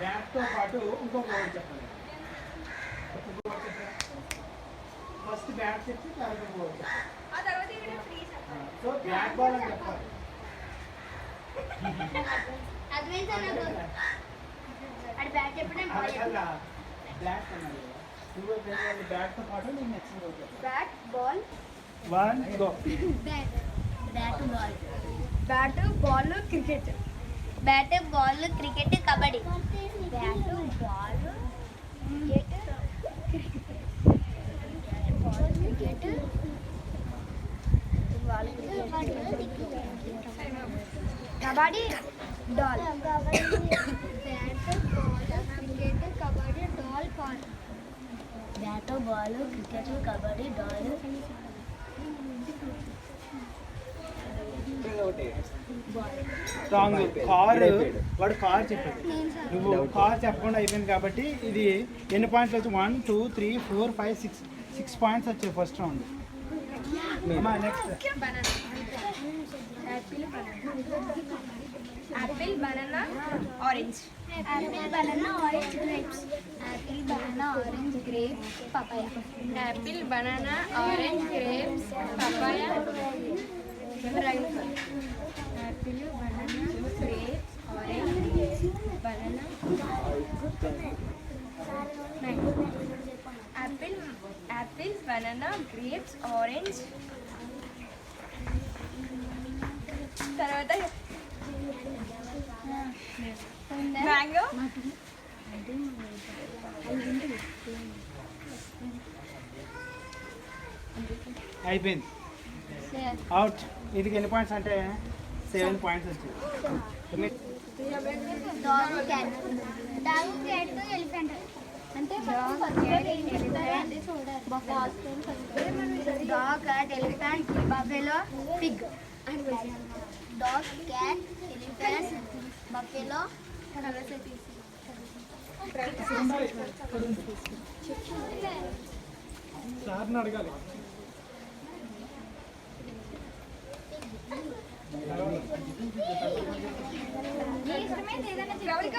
బ్యాట్తో పాటు ఇంకొక వర్డ్ చెప్పాలి ఫస్ట్ బ్యాట్ చెప్పి తర్వాత ఇంకో word చెప్పాలి ఆ తర్వాత ఇక్కడ ఫ్రీ చెప్పాలి సో బ్యాట్ బాల్ అని చెప్పాలి. బ్యాట్ చెప్పడం బాల్ అలా బ్యాట్ అన్నది కదా. నువ్వు వెళ్ళి బ్యాట్తో పాటు నేను నెక్స్ట్ వర్డ్ చెప్పాలి. Bat ball one go bat bat ball bat ball cricket bat ball cricket kabaddi. Bat ball cricket. Kabaddi doll cricket kabaddi doll pal bat ball cricket kabaddi doll wrong car వాడు car చెప్పాడు నువ్వు car చెప్పకుండా అయిపోయింది కాబట్టి ఇది ఎన్ని points వచ్చి one two three four five six six points వచ్చాయి first round next apple banana orange apple banana orange grapes apple banana orange grapes papaya apple banana orange grapes papaya dragon fruit apple banana grapes orange banana apple apple banana grapes orange. తర్వాత mango. అయిపోయింది. Out ఇది ఎన్ని points అంటే seven points వచ్చాయి dog cat dog cat elephant అంటే dog cat elephant buffalo pig dog cat elephant buffalo సార్ని అడగాలి buffalo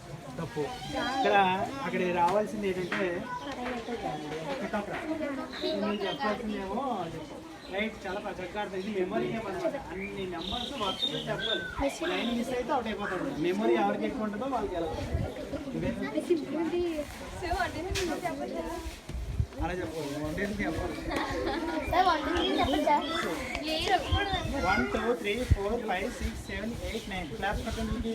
తప్పు ఇక్కడ అక్కడ రావాల్సింది ఏంటంటే పికప్ రా. నువ్వు చెప్పాల్సిందేమో రైట్ చాలా చక్కగా అర్థం ఇది మెమరీ అనమాట అన్ని నెంబర్స్ వరుసగా చెప్పాలి లైన్ మిస్ అయితే అవుట్ అయిపోతుంది మెమరీ ఎవరికి ఎక్కువ ఉంటుందో వాళ్ళకి ఎలా సో అంటే చెప్పచ్చు అలా చెప్పాలి అంటే చెప్పాలి sir, one, two, three, చెప్పచ్చా? ఏ చెప్పకూడదు one two three four five six seven eight nine class కట్టండి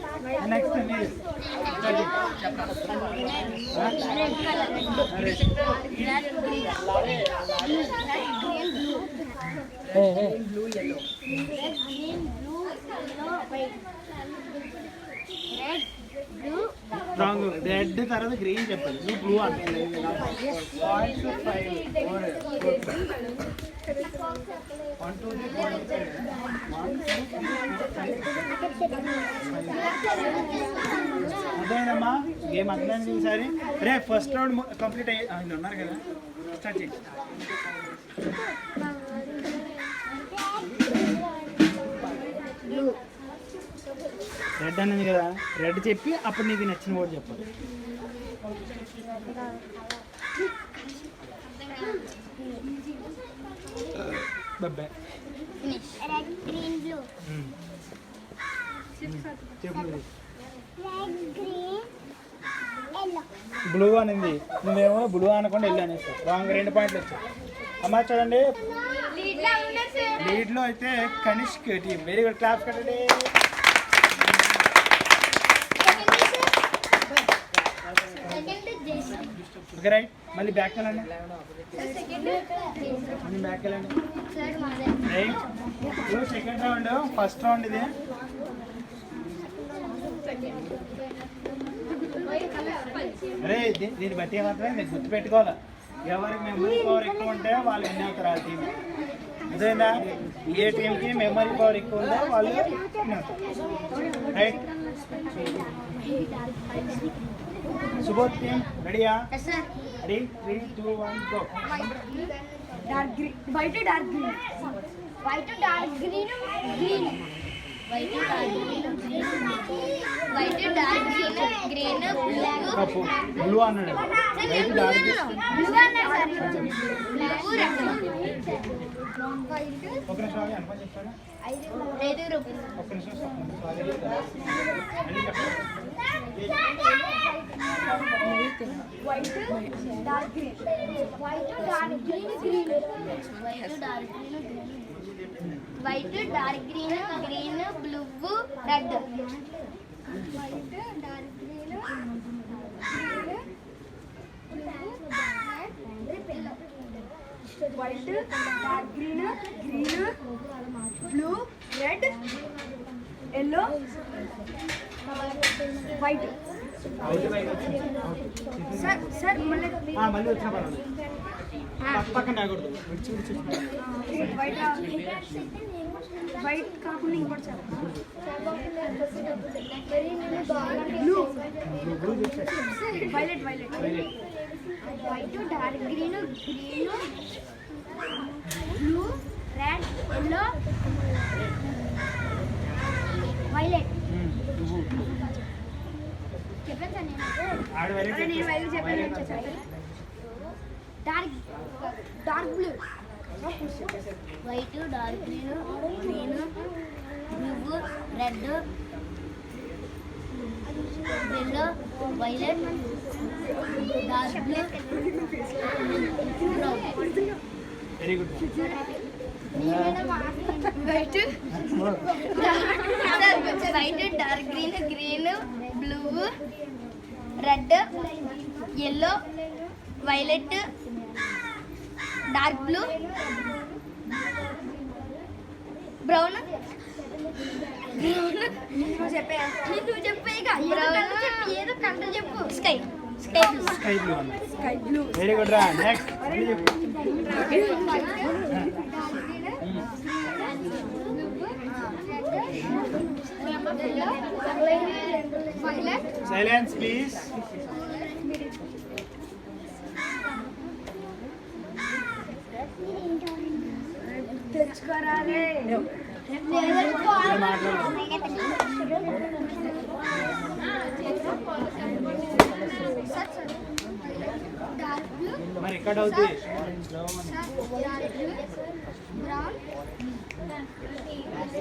next. Red, blue, wrong red తర్వాత గ్రీన్ చెప్పాలి బ్లూ అంటే అదేనమ్మా అర్థమైందమ్మా గేమ్ అర్థమైంది ఈసారి. రే ఫస్ట్ రౌండ్ కంప్లీట్ అయ్యి ఉన్నారు కదా. స్టార్ట్ చేయి. రెడ్ అన్నది కదా. రెడ్ చెప్పి అప్పుడు నీకు నచ్చిన కూడా చెప్పాలి. రెడ్ గ్రీన్ బ్లూ బ్లూ అనింది. నువ్వేమో బ్లూ అనకుండా వెళ్ళి అనేస్తావు రాంగ్ రెండు పాయింట్లు వచ్చాయి. అమ్మ చూడండి. లీడ్లో అయితే Kanishk team very good claps కట్టండి సెకండ్ జేసీ ఓకే రైట్ మళ్ళీ బ్యాక్ వెళ్ళండి. మళ్ళీ బ్యాక్ వెళ్ళండి. రైట్ ఇప్పుడు సెకండ్ రౌండ్ ఫస్ట్ రౌండ్ ఇది. అరే దీన్ని బట్టి మాత్రమే మీరు గుర్తుపెట్టుకోవాలి ఎవరికి మెమరీ పవర్ ఎక్కువ ఉంటే వాళ్ళు విన్ అవుతారు ఆ టీం అదేనా ఏ టీంకి మెమరీ పవర్ ఎక్కువ ఉందో వాళ్ళు రైట్ సుబోధ్ టీం రెడీయా sir ready three two one go dark green white dark green white dark green green white dark green green white dark green green blue blue అన్నాడు right dark blue అన్నారు sir blue red ఒక నిమిషం ఆగి, అనుపమ చెప్తాడా ఐదు రూపాయలు ఒక్క నిమిషం సారీ అన్ని చెప్పండి white dark green green blue red white dark green white dark green green blue red yellow white. Sir sir మళ్ళీ ఆ, మళ్ళీ వచ్చిన పర్వాలేదు. పక్క- పక్కన రాకూడదు విడిచి విడిచి వైట్ వైట్ కాకుండా ఇంకోటి sir blue violet violet white dark green green blue red yellow violet చెప్పాను సార్ నేను నేను చెప్పాను చెప్పాను dark dark blue white dark green green blue red yellow violet dark blue brown very good white white dark green green blue red yellow violet dark blue brown. నువ్వు చెప్పే నువ్వు చెప్పే brown ఏదో కంట చెప్పు sky sky blue sky blue అన్న sky blue very good రా next మళ్ళీ చెప్పు violet silence please తెచ్చుకోరాలే dark blue మరి ఎక్కడ అవుతుంది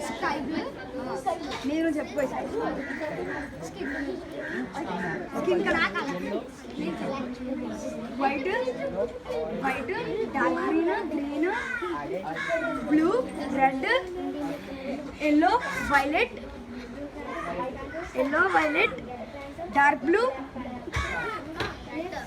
స్కై బ్లూ నేను చెప్పు. Skin colour white white dark green green blue red yellow violet yellow violet dark blue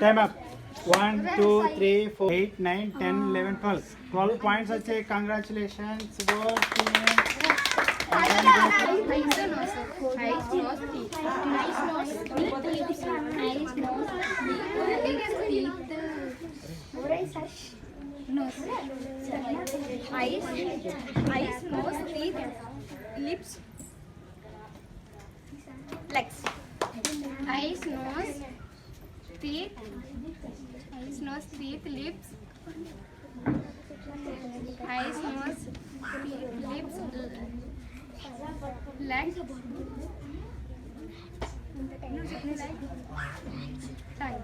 time up one two three four eight nine ten eleven twelve twelve points వచ్చాయి congratulations eyes, eyes, nose, teeth, lips, legs. Eyes, nose, teeth, eyes, nose, teeth, lips, eyes, nose, teeth, lips, legs tongue.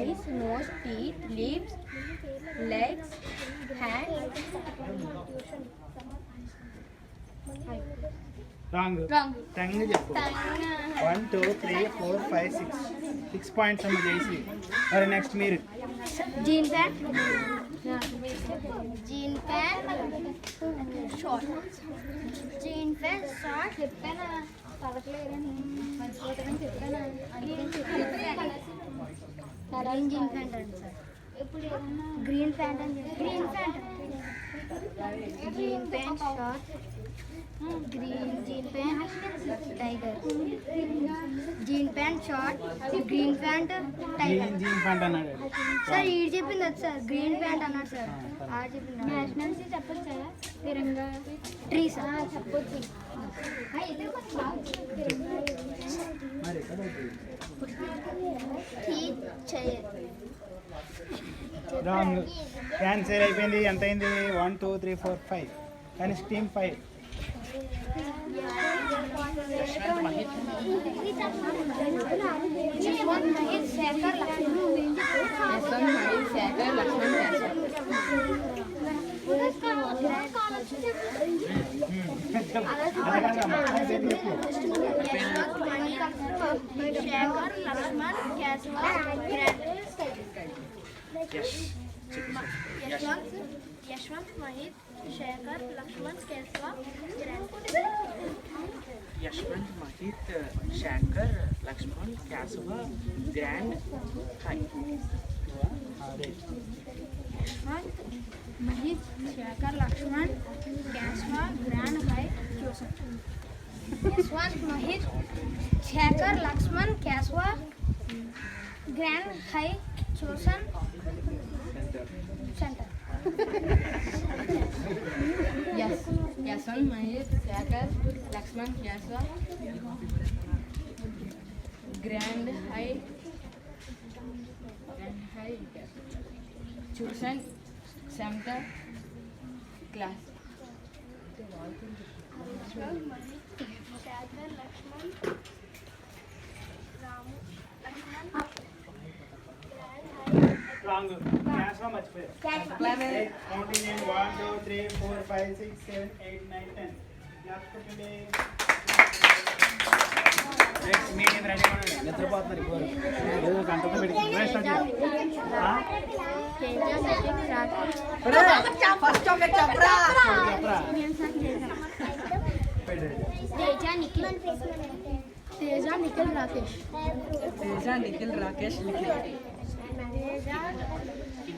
Eyes nose teeth lips legs hand wrong Wrong. Tongue చెప్పు Tongue. One two three four five six six points అమ్మ చేసి మరి next మీరు jean pant Jean pant, short. Jean pant, short. చెప్పానా పలకలేదని మర్చిపోతానని చెప్పానా అందుకని చెప్పాను green jean pant అండి సార్ ఇప్పుడు ఏదన్నా గ్రీన్ ప్యాంట్ అని green pant green pant short green jean pant tiger jean pant short green pant tiger jean pant అన్నాడు. Sir ఈడు చెప్పింది సార్ గ్రీన్ ప్యాంట్ అన్నాడు సార్. ఆడు చెప్పింది నేషనల్స్ చెప్పొచ్చా తిరంగా. ట్రీస్ చెప్పొచ్చు. మరి ఎక్కడ రాంగ్ క్యాన్సర్ అయిపోయింది. ఎంత అయింది one two three four five కానీ steam five Shekhar Laxman Yashwant Yashwant Mahith Shekhar Laxman Yashwant Mahit Shekhar Laxman Keshava grand high Mahit Shekhar Laxman Keshava grand high Yashwant Mahit Shekhar Laxman Keshava grand high chosen Yashwant Mahesh Shekhar Laxman Keshav grand high tuition centre class Laxman Ramu Laxman Grand High Grand High Chosen Center Class Shekhar Lakshman Ramu Lakshman wrong cash లో మర్చిపోయారు counting in one two three four five six seven eight nine ten next meeting ready నిద్రపోతున్నారు ఇవ్వరు ఏదో గంటతో పెట్టి చెప్పరా తేజ నిఖిల్ తేజ నిఖిల్ రాకేష్ తేజ నిఖిల్ రాకేష్ నిఖిల్ తేజ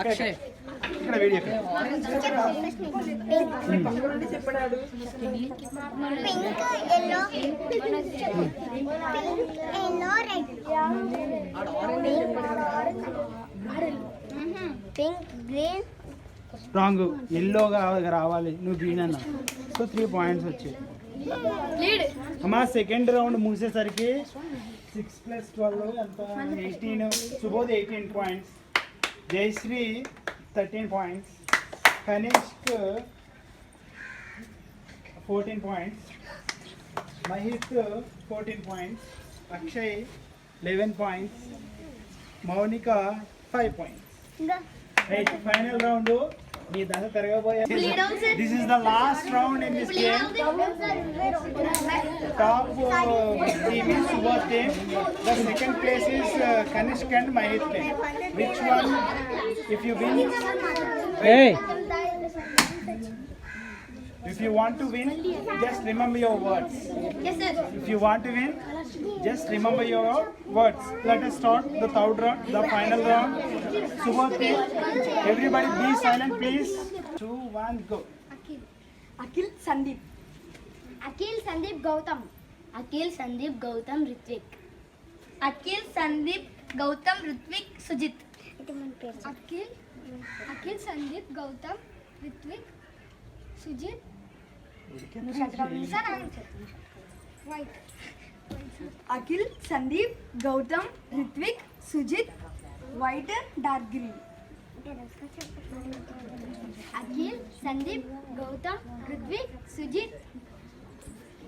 అక్షయ్. ఇక్కడ video ఇక్కడ pink yellow pink yellow red pink green wrong ఎల్లోగా రావాలి. నువ్వు గ్రీన్ అన్నా. సో త్రీ పాయింట్స్ వచ్చాయి. అమ్మా సెకండ్ రౌండ్ మూసేసరికి సిక్స్ ప్లస్ ట్వెల్వ్ ఎంత eighteen Subodh eighteen points Jayashree thirteen points Kanishk fourteen points Mahit fourteen points Akshay eleven points Mounika five points right final round this is the last round in this game top team Subodh team the second place is Kanishk and Mahesh which one if you win If you want to win, just remember your words. Yes, sir. If you want to win, just remember your words. Let us start the third round, the final round. Subhati, everybody be silent, please. Two, one, go. Akil. Akil Sandeep. Akil Sandeep Gautam. Akil Sandeep Gautam Ritvik. Akil Sandeep Gautam Ritvik Sujit. Akil Akil Sandeep Gautam Ritvik Sujit Akhil, Sandeep, Gautam, Ritvik, Sujit, white dark green Akhil, Sandeep, Gautam, Ritvik, Sujit,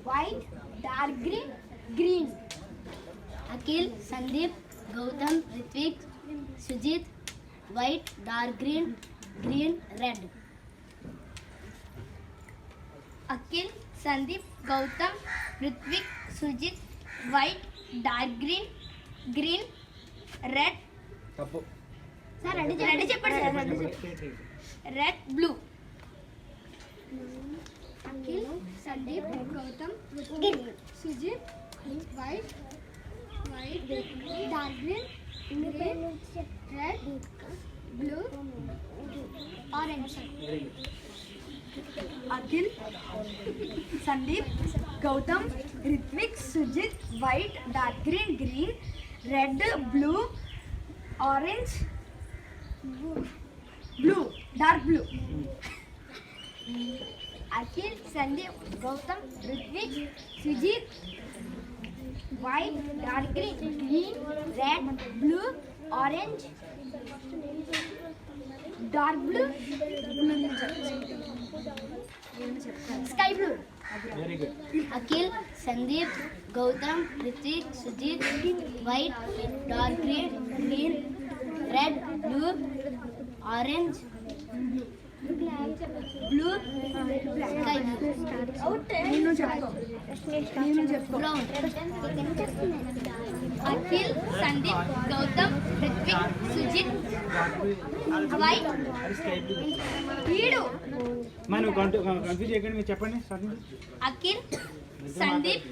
white dark green. Green Akhil, Sandeep, Gautam, Ritvik, Sujit, white dark green green, red. Akhil Sandeep Gautam Ruthvik Sujith white dark green green red తప్పు sir ready red చెప్పండి sir red blue Akhil Sandeep Gautam Ruthvik Sujith white white dark green green red blue orange Akhil Sandeep Gautam Ritvik Sujit white dark green green red blue orange blue dark blue Akhil Sandeep Gautam Ritvik Sujit white dark green green red blue orange dark blue blue sky blue. Akhil Sandeep Gautam Ritik Sujit white dark green green red blue orange. Blue sky నేను నేను Akhil Sandeep Gautam Ritvik Sujit white వీడు మనం confuse చేయకండి మీరు చెప్పండి Akhil Sandeep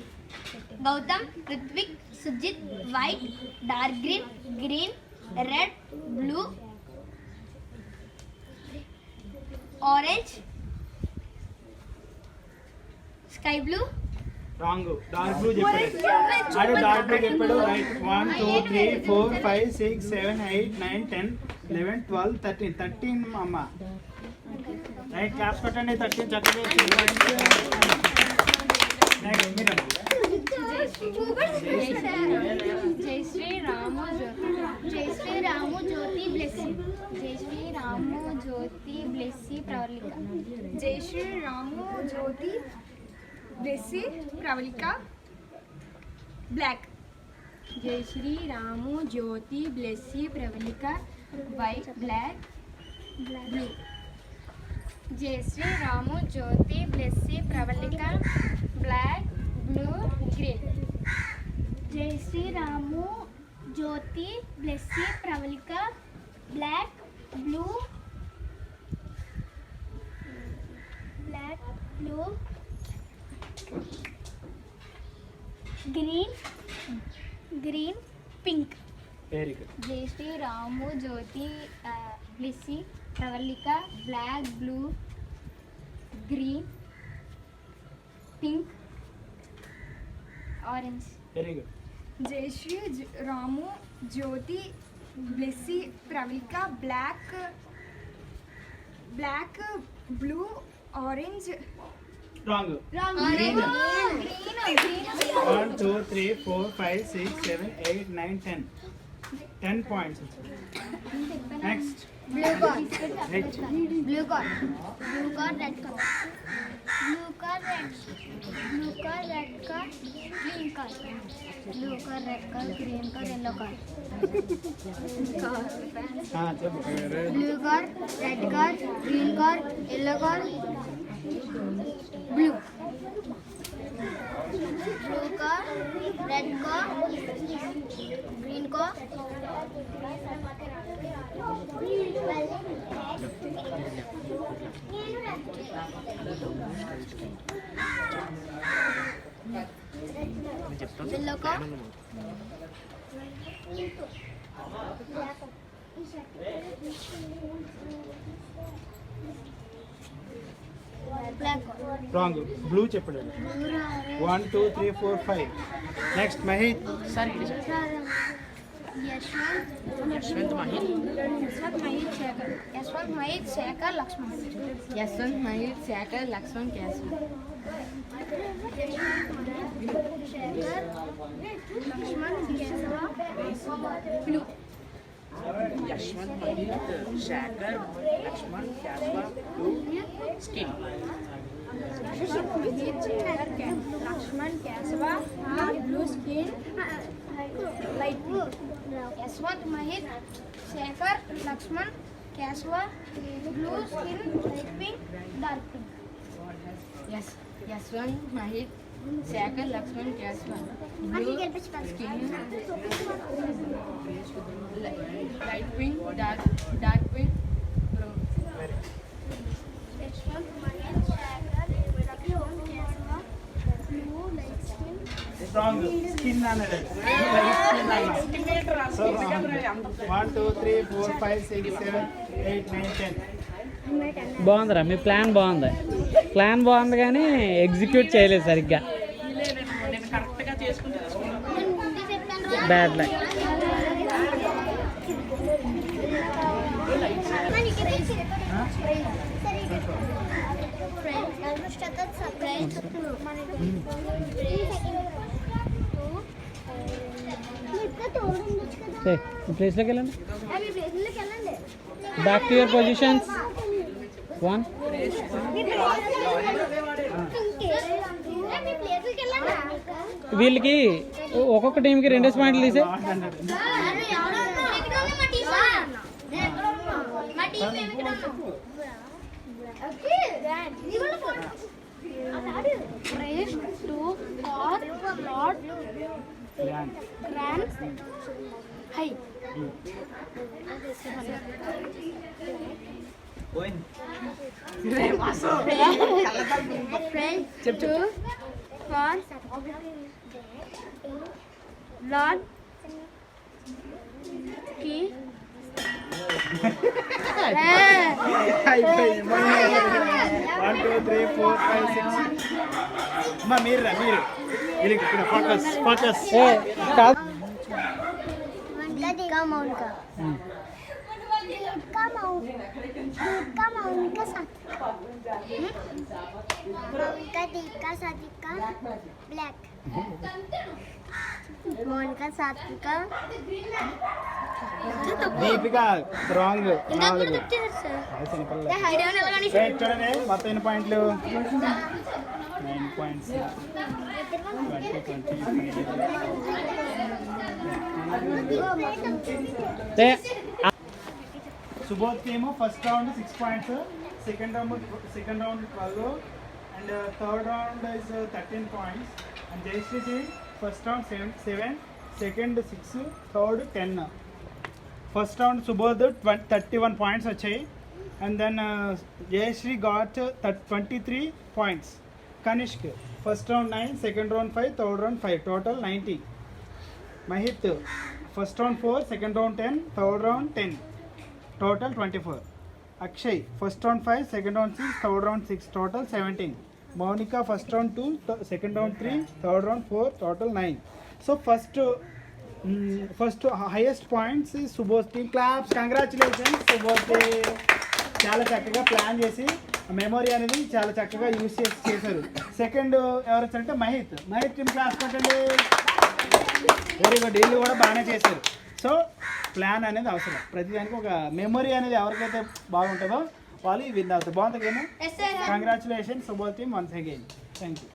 Gautam Ritvik Sujit white dark green green red blue orange sky blue wrong. Dark blue చెప్పాడు. ఆడు dark blue చెప్పాడు. Right one two three four five six seven eight nine ten eleven twelve thirteen thirteen అమ్మ. Right class కొట్టండి. Thirteen చక్కగా next మీరు జై శ్రీ రాము జ్యోతి జై శ్రీ రాము జ్యోతి जय Shri Ram Jyoti Blessy Pravalika. Jayashree Ram Jyoti Blessy Pravalika black. Jayashree Jyoti Blessy Pravalika white black blue. Jayashree Ram Jyoti Blessy Pravalika black blue green Jayashree Ram Jyoti Blessy Pravalika black blue black blue green green pink Jayashree Jyoti Blessy Pravalika black blue green pink orange very good Ramu Jyoti Blessy Pravalika black black blue orange wrong green one two three four five six seven eight nine ten 10 points. Next. Blue cord. Next. Blue cord. Blue cord, red cord. Blue cord, red Blue cord, red cord, green cord. Blue cord, red cord, green cord, yellow cord. Ah, Blue cord, red cord, green cord, yellow cord. Wrong blue చెప్పండి one two three four five next Mahith Yashwant Yashwant Yashwant Shekhar Yashwant Lakshman Yashwant Mahit Shekhar Lakshman कैसे Yashwant Mahit Shekhar Lakshman Keshava skin Lakshman Keshava blue skin light blue. Yaswant, Mahir, Shekhar, Lakshman, Kashwa, blue skin, light pink, dark pink. Yes, Yaswant, Mahir, Shekhar, Lakshman, Kashwa, blue skin, light pink, dark, dark pink. Wrong skin one two three four five six seven eight nine ten. బాగుందిరా మీ plan బాగుంది. Plan బాగుంది కానీ execute చేయలేదు సరిగ్గా. నేను కరెక్ట్గా చేసుకుంటే బ్యాడ్ ప్లేస్లోకి వెళ్ళండి back to your positions one వీళ్ళకి ఒక్కొక్క టీంకి రెండేసి పాయింట్లు తీసే Praise to God, Lord, Grand. Hey. Win. Grand masuk. Friend. chụp, cep. Con. Lon. Key. Ay, Una mirra, mire. Mire, con facas, facas. Cama única. Cama única. Cama única. Mount का mount का साथ का दीप का साथी का black Mohan का साथ का దీపిక రాంగ్ ఇంకా కూడా చెప్తారు సార్ హైడ్ ఎవరైనా చూడండి మొత్తం ఎన్ని పాయింట్లు నైన్ పాయింట్స్ ట్వంటీ ట్వంటీ ఏ సుబోధ్ ఏమో first round six points second round second round twelve and third round is thirteen points and Jayashree first round seven seven second six third ten first round Subodh thirty one points వచ్చాయి. And then Jayashree got twenty three points Kanishk first round nine second round five third round five total ninety Mahit first round four second round ten third round ten total twenty four Akshay first round five second round six third round six total seventeen Mounika first round two second round three third round four total nine so first first highest points సుబోస్టి claps congratulations Subodh చాలా చక్కగా plan చేసి memory అనేది చాలా చక్కగా use చేసి చేశారు. Second ఎవరు వచ్చారంటే మహిత్. మహిత్ టీమ్ క్లాస్ కొట్టండి. వెరీ గుడ్ వీళ్ళు కూడా బాగానే చేశారు. సో ప్లాన్ అనేది అవసరం. ప్రతిదానికి ఒక మెమొరీ అనేది ఎవరికైతే బాగుంటుందో వాళ్ళు విన్ అవుతారు బాగుంటుంది కదా yes sir congratulation Subodh team once again thank you